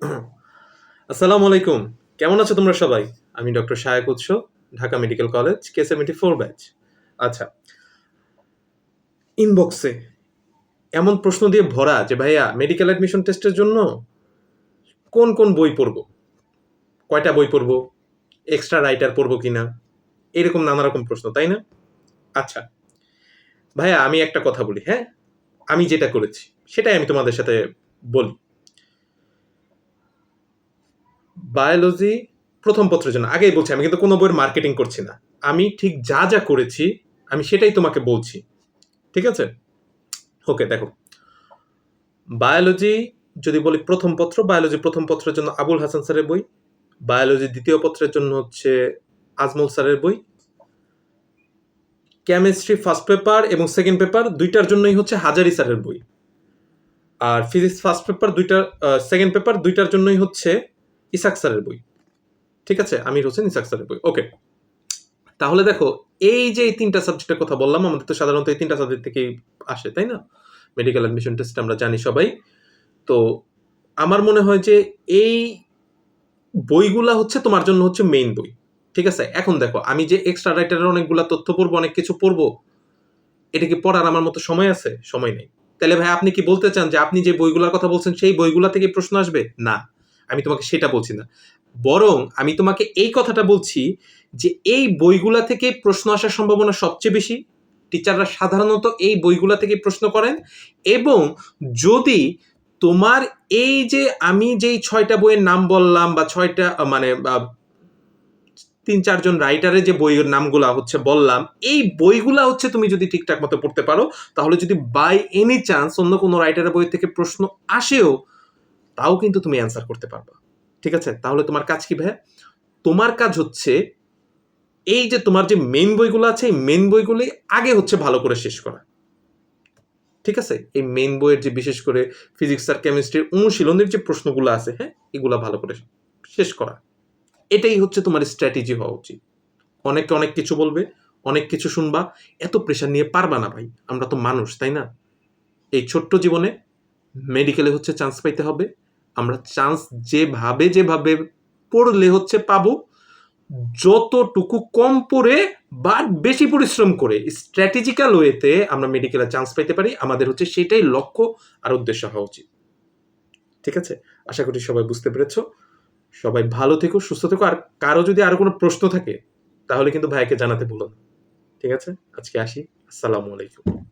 আসসালামু আলাইকুম। কেমন আছো তোমরা সবাই? আমি doctor Shayok Utsho, Dhaka medical college K seventy four batch আচ্ছা ইনবক্সে এমন প্রশ্ন দিয়ে ভরা যে, ভাইয়া মেডিকেল অ্যাডমিশন টেস্টের জন্য কোন কোন বই পড়ব? কয়টা বই পড়ব? এক্সট্রা রাইটার পড়ব কিনা? এরকম নানা রকম প্রশ্ন, তাই না? আচ্ছা ভাইয়া, আমি একটা কথা বলি হ্যাঁ? আমি যেটা করেছি, সেটাই আমি তোমাদের সাথে বলি। বায়োলজি প্রথম পত্রের জন্য। আগেই বলছি, আমি কিন্তু কোনো বইয়ের মার্কেটিং করছি না। আমি ঠিক যা যা করেছি, আমি সেটাই তোমাকে বলছি। ঠিক আছে? ওকে দেখো। বায়োলজি যদি বলি প্রথম পত্র বায়োলজি প্রথম পত্রের জন্য আবুল হাসান স্যারের বই। বায়োলজি দ্বিতীয় পত্রের জন্য হচ্ছে আজমল স্যারের বই। কেমিস্ট্রি ফার্স্ট পেপার এবং সেকেন্ড পেপার দুইটার জন্যই হচ্ছে হাজারি স্যারের বই। আর ফিজিক্স ফার্স্ট পেপার দুইটার সেকেন্ড পেপার দুইটার জন্যই হচ্ছে ইসাক স্যারের বই। ঠিক আছে? আমির হোসেন ইসাক স্যারের বই। ওকে। তাহলে দেখো, এই যে এই তিনটা সাবজেক্টের কথা বললাম, আমাদের তো সাধারণত এই তিনটা সাবজেক্ট থেকেই আসে, তাই না? মেডিকেল অ্যাডমিশন টেস্ট আমরা জানি সবাই। তো আমার মনে হয় যে এই বইগুলা হচ্ছে তোমার জন্য হচ্ছে মেইন বই। ঠিক আছে? এখন দেখো, আমি যে এক্সট্রা রাইটারের অনেকগুলা তথ্য পড়ব, অনেক কিছু পড়ব, এটা কি পড়ার আমার মতো সময় আছে? সময় নেই। তাহলে ভাই, আপনি কি বলতে চান যে আপনি যে বইগুলোর কথা বলছেন, সেই বইগুলা থেকে প্রশ্ন আসবে? না। আমি তোমাকে সেটা বলছি না। বরং আমি তোমাকে এই কথাটা বলছি যে এই বইগুলা থেকে প্রশ্ন আসার সম্ভাবনা সবচেয়ে বেশি। টিচাররা সাধারণত এই বইগুলা থেকে প্রশ্ন করেন এবং যদি তোমার এই যে আমি যেই ছয়টা বইয়ের নাম বললাম বা ছয়টা মানে তিন, চারজন রাইটারের যে বইয়ের নামগুলা হচ্ছে বললাম, এই বইগুলা হচ্ছে তুমি যদি ঠিকঠাক মতো পড়তে পারো, তাহলে যদি বাই এনি চান্স অন্য কোনো রাইটারের বই থেকে প্রশ্ন আসেও তাও কিন্তু তুমি অ্যান্সার করতে পারবা। ঠিক আছে? তাহলে তোমার কাজ কি ভাই তোমার কাজ হচ্ছে এই যে তোমার যে মেন বইগুলো আছে, এই মেন বইগুলি আগে হচ্ছে ভালো করে শেষ করা। ঠিক আছে? এই মেন বইয়ের যে বিশেষ করে ফিজিক্স আর কেমিস্ট্রির অনুশীলনের যে প্রশ্নগুলো আছে হ্যাঁ? এগুলো ভালো করে শেষ করা। এটাই হচ্ছে তোমার স্ট্র্যাটেজি হওয়া উচিত। অনেকে অনেক কিছু বলবে, অনেক কিছু শুনবা, এত প্রেশার নিয়ে পারবা না ভাই। আমরা তো মানুষ, তাই না? এই ছোট্ট জীবনে মেডিকেলে হচ্ছে চান্স পাইতে হবে। আমরা চান্স যেভাবে যেভাবে পড়লে হচ্ছে পাবো, যতটুকু কম পড়ে বা বেশি পরিশ্রম করে স্ট্র্যাটেজিক্যাল ওয়েতে আমরা মেডিকেলে চান্স পাইতে পারি, আমাদের হচ্ছে সেটাই লক্ষ্য আর উদ্দেশ্য হওয়া উচিত। ঠিক আছে? আশা করি সবাই বুঝতে পেরেছ। সবাই ভালো থেকো, সুস্থ থেকো, আর কারও যদি আরও কোনো প্রশ্ন থাকে, তাহলে কিন্তু ভাইকে জানাতে ভুলো না। ঠিক আছে? আজকে আসি। আসসালামু আলাইকুম।